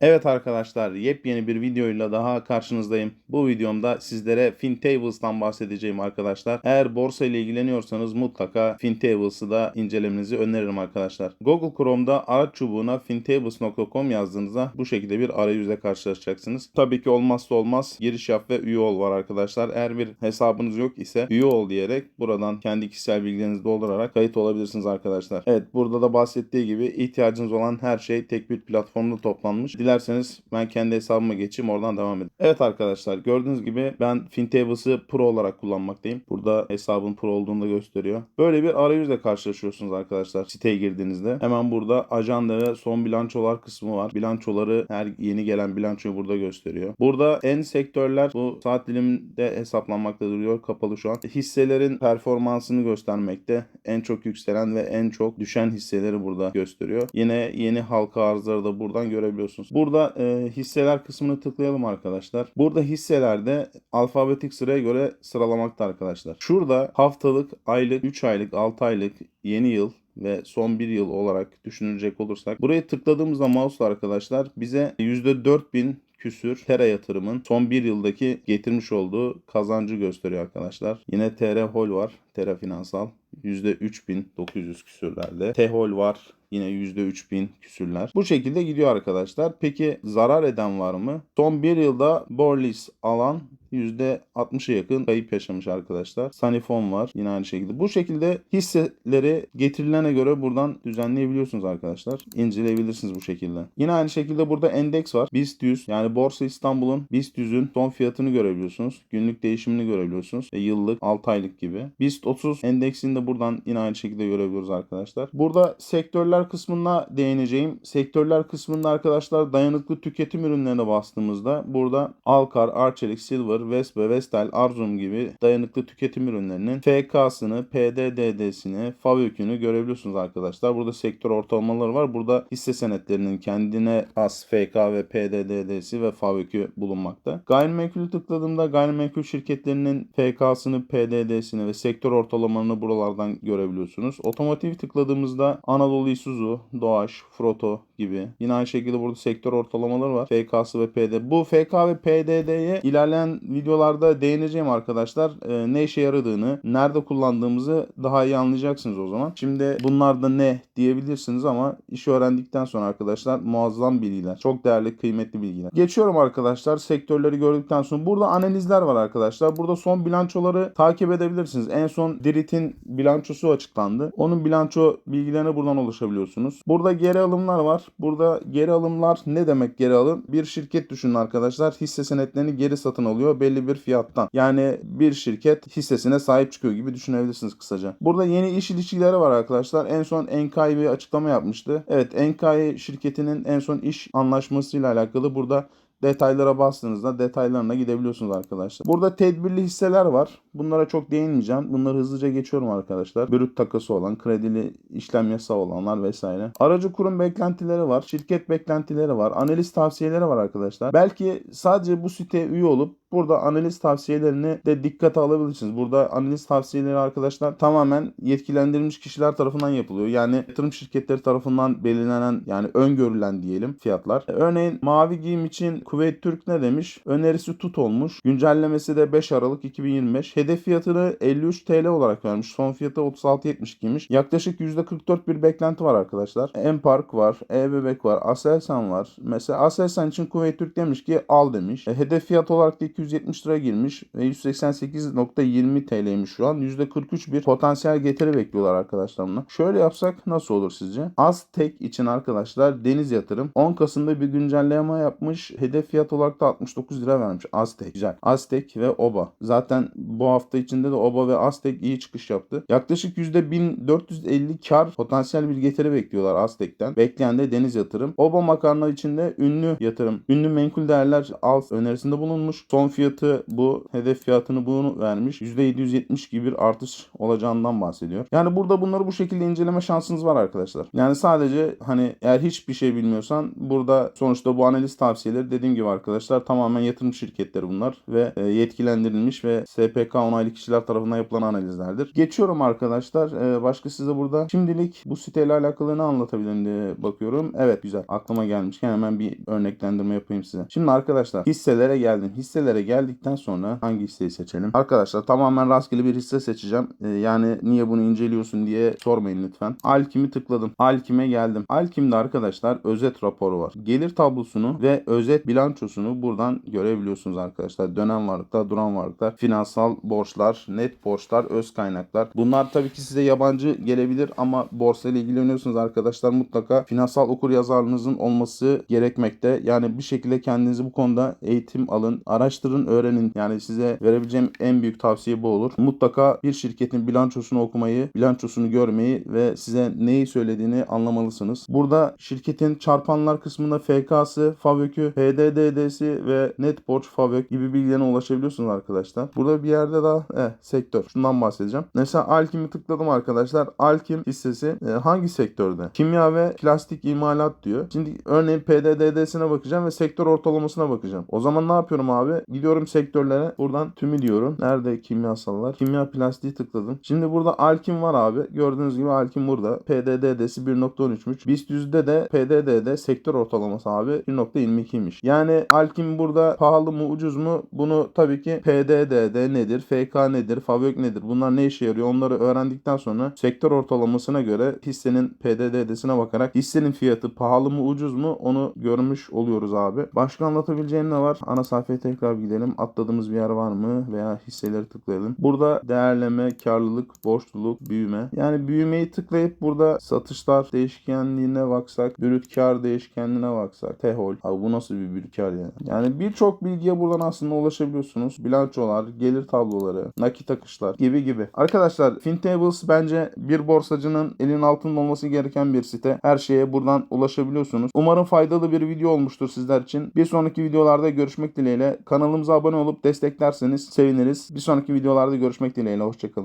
Evet arkadaşlar yepyeni bir videoyla daha karşınızdayım. Bu videomda sizlere FinTables'tan bahsedeceğim arkadaşlar. Eğer borsa ile ilgileniyorsanız mutlaka FinTables'ı da incelemenizi öneririm arkadaşlar. Google Chrome'da araç çubuğuna fintables.com yazdığınızda bu şekilde bir arayüzle karşılaşacaksınız. Tabii ki olmazsa olmaz giriş yap ve üye ol var arkadaşlar. Eğer bir hesabınız yok ise üye ol diyerek buradan kendi kişisel bilgilerinizi doldurarak kayıt olabilirsiniz arkadaşlar. Evet burada da bahsettiği gibi ihtiyacınız olan her şey tek bir platformda toplanmış. Dilerseniz ben kendi hesabıma geçeyim oradan devam edeyim. Evet arkadaşlar gördüğünüz gibi ben FinTables'ı Pro olarak kullanmaktayım. Burada hesabın Pro olduğunu da gösteriyor. Böyle bir arayüzle karşılaşıyorsunuz arkadaşlar siteye girdiğinizde. Hemen burada ajanda ve son bilançolar kısmı var. Bilançoları her yeni gelen bilançoyu burada gösteriyor. Burada en sektörler bu saat diliminde hesaplanmakta duruyor. Kapalı şu an. Hisselerin performansını göstermekte. En çok yükselen ve en çok düşen hisseleri burada gösteriyor. Yine yeni halka arzları da buradan görebiliyorsunuz. Burada e, hisseler kısmını tıklayalım arkadaşlar. Burada hisselerde alfabetik sıraya göre sıralamakta arkadaşlar. Şurada haftalık, aylık, 3 aylık, 6 aylık, yeni yıl ve son bir yıl olarak düşünecek olursak buraya tıkladığımızda mouse'la arkadaşlar bize %4000 küsür Tera yatırımın son bir yıldaki getirmiş olduğu kazancı gösteriyor arkadaşlar. Yine TR Hol var. Tera Finansal %3900 küsürlerde. Tehol var yine %3000 küsürler. Bu şekilde gidiyor arkadaşlar. Peki zarar eden var mı? Son bir yılda Borlis alan %60'a yakın kayıp yaşamış arkadaşlar. Sanifon var yine aynı şekilde. Bu şekilde hisseleri getirilene göre buradan düzenleyebiliyorsunuz arkadaşlar. İnceleyebilirsiniz bu şekilde. Yine aynı şekilde burada endeks var. BIST 100 yani Borsa İstanbul'un BIST 100'ün son fiyatını görebiliyorsunuz. Günlük değişimini görebiliyorsunuz. E, yıllık, 6 aylık gibi. BIST 30 endeksini de buradan yine aynı şekilde görebiliyoruz arkadaşlar. Burada sektörler kısmına değineceğim. Sektörler kısmında arkadaşlar dayanıklı tüketim ürünlerine bastığımızda burada Alkar, Arçelik, Silver, Vespa, Vestel, Arzum gibi dayanıklı tüketim ürünlerinin FK'sını, PDDD'sini, FAVÖK'ünü görebiliyorsunuz arkadaşlar. Burada sektör ortalamaları var. Burada hisse senetlerinin kendine has FK ve PDDD'si ve FAVÖK'ü bulunmakta. Gayrimenkulü tıkladığımda gayrimenkul şirketlerinin FK'sını, PDD'sini ve sektör ortalamalarını buralardan görebiliyorsunuz. Otomotiv tıkladığımızda Anadolu Isuzu, Doğaş, Froto gibi. Yine aynı şekilde burada sektör ortalamaları var. FK'sı ve PD. Bu FK ve PDD'ye ilerleyen videolarda değineceğim arkadaşlar. Ee, ne işe yaradığını, nerede kullandığımızı daha iyi anlayacaksınız o zaman. Şimdi bunlar da ne diyebilirsiniz ama işi öğrendikten sonra arkadaşlar muazzam bilgiler. Çok değerli, kıymetli bilgiler. Geçiyorum arkadaşlar. Sektörleri gördükten sonra burada analizler var arkadaşlar. Burada son bilançoları takip edebilirsiniz. En son Dirit'in bilançosu açıklandı. Onun bilanço bilgilerine buradan ulaşabiliyorsunuz. Burada geri alımlar var. Burada geri alımlar ne demek geri alım? Bir şirket düşünün arkadaşlar. Hisse senetlerini geri satın alıyor belli bir fiyattan. Yani bir şirket hissesine sahip çıkıyor gibi düşünebilirsiniz kısaca. Burada yeni iş ilişkileri var arkadaşlar. En son Enkai bir açıklama yapmıştı. Evet Enkai şirketinin en son iş anlaşmasıyla alakalı burada detaylara bastığınızda detaylarına gidebiliyorsunuz arkadaşlar. Burada tedbirli hisseler var. Bunlara çok değinmeyeceğim. Bunları hızlıca geçiyorum arkadaşlar. Brüt takası olan, kredili işlem yasağı olanlar vesaire. Aracı kurum beklentileri var. Şirket beklentileri var. Analiz tavsiyeleri var arkadaşlar. Belki sadece bu siteye üye olup Burada analiz tavsiyelerini de dikkate alabilirsiniz. Burada analiz tavsiyeleri arkadaşlar tamamen yetkilendirilmiş kişiler tarafından yapılıyor. Yani yatırım şirketleri tarafından belirlenen yani öngörülen diyelim fiyatlar. Örneğin mavi giyim için Kuveyt Türk ne demiş? Önerisi tut olmuş. Güncellemesi de 5 Aralık 2025. Hedef fiyatını 53 TL olarak vermiş. Son fiyatı 36.72'ymiş. Yaklaşık %44 bir beklenti var arkadaşlar. Empark var, E-Bebek var, Aselsan var. Mesela Aselsan için Kuveyt Türk demiş ki al demiş. E, hedef fiyat olarak da 270 lira girmiş ve 188.20 TL'ymiş şu an. %43 bir potansiyel getiri bekliyorlar arkadaşlar buna. Şöyle yapsak nasıl olur sizce? Aztek için arkadaşlar Deniz Yatırım 10 Kasım'da bir güncelleme yapmış. Hedef fiyat olarak da 69 lira vermiş. Aztek güzel. Aztek ve OBA. Zaten bu hafta içinde de OBA ve Aztek iyi çıkış yaptı. Yaklaşık %1450 kar potansiyel bir getiri bekliyorlar Aztek'ten. Bekleyen de Deniz Yatırım. OBA makarna içinde ünlü yatırım, ünlü menkul değerler al önerisinde bulunmuş. Son Son fiyatı bu. Hedef fiyatını bunu vermiş. %770 gibi bir artış olacağından bahsediyor. Yani burada bunları bu şekilde inceleme şansınız var arkadaşlar. Yani sadece hani eğer hiçbir şey bilmiyorsan burada sonuçta bu analiz tavsiyeleri dediğim gibi arkadaşlar tamamen yatırım şirketleri bunlar ve e, yetkilendirilmiş ve SPK onaylı kişiler tarafından yapılan analizlerdir. Geçiyorum arkadaşlar. E, başka size burada şimdilik bu siteyle alakalı ne anlatabilirim diye bakıyorum. Evet güzel. Aklıma gelmişken hemen bir örneklendirme yapayım size. Şimdi arkadaşlar hisselere geldim. Hisselere geldikten sonra hangi hisseyi seçelim? Arkadaşlar tamamen rastgele bir hisse seçeceğim. E, yani niye bunu inceliyorsun diye sormayın lütfen. Alkim'i tıkladım. Alkim'e geldim. Alkim'de arkadaşlar özet raporu var. Gelir tablosunu ve özet bilançosunu buradan görebiliyorsunuz arkadaşlar. Dönem varlıklar, duran varlıklar, finansal borçlar, net borçlar, öz kaynaklar. Bunlar tabii ki size yabancı gelebilir ama borsa ile ilgileniyorsunuz arkadaşlar mutlaka finansal okur yazarlığınızın olması gerekmekte. Yani bir şekilde kendinizi bu konuda eğitim alın, araştırın, öğrenin. Yani size verebileceğim en büyük tavsiye bu olur. Mutlaka bir şirketin bilançosunu okumayı, bilançosunu görmeyi ve size neyi söylediğini anlamalısınız. Burada şirketin çarpanlar kısmında FK'sı, FAVÖK'ü, HDDD'si ve net borç FAVÖK gibi bilgilerine ulaşabiliyorsunuz arkadaşlar. Burada bir yerde daha eh, sektör. Şundan bahsedeceğim. Mesela Alkim'i tıkladım arkadaşlar. Alkim hissesi e, hangi sektörde? Kimya ve plastik imalat diyor. Şimdi örneğin PDDD'sine bakacağım ve sektör ortalamasına bakacağım. O zaman ne yapıyorum abi? Gidiyorum sektörlere. Buradan tümü diyorum. Nerede kimyasallar? Kimya plastiği tıkladım. Şimdi burada Alkim var abi. Gördüğünüz gibi Alkim burada. PDDD'si 1.13'müş. BIST yüzde de PDD'de sektör ortalaması abi 1.22'ymiş. Yani Alkim burada pahalı mı ucuz mu? Bunu tabii ki PDD'de nedir? FK nedir? FAVÖK nedir? Bunlar ne işe yarıyor? Onları öğrendikten sonra sektör ortalamasına göre hissenin PDD'sine bakarak hissenin fiyatı pahalı mı ucuz mu onu görmüş oluyoruz abi. Başka anlatabileceğim ne var? Ana sayfaya tekrar gidelim. Atladığımız bir yer var mı? Veya hisseleri tıklayalım. Burada değerleme, karlılık, borçluluk, büyüme. Yani büyümeyi tıklayıp burada satışlar değişkenliğine baksak, brüt kar değişkenliğine baksak, tehol. Abi bu nasıl bir brüt kar ya? Yani birçok bilgiye buradan aslında ulaşabiliyorsunuz. Bilançolar, gelir tabloları, nakit akışlar gibi gibi. Arkadaşlar FinTables bence bir borsacının elinin altında olması gereken bir site. Her şeye buradan ulaşabiliyorsunuz. Umarım faydalı bir video olmuştur sizler için. Bir sonraki videolarda görüşmek dileğiyle. Kanalımıza abone olup desteklerseniz seviniriz. Bir sonraki videolarda görüşmek dileğiyle. Hoşçakalın.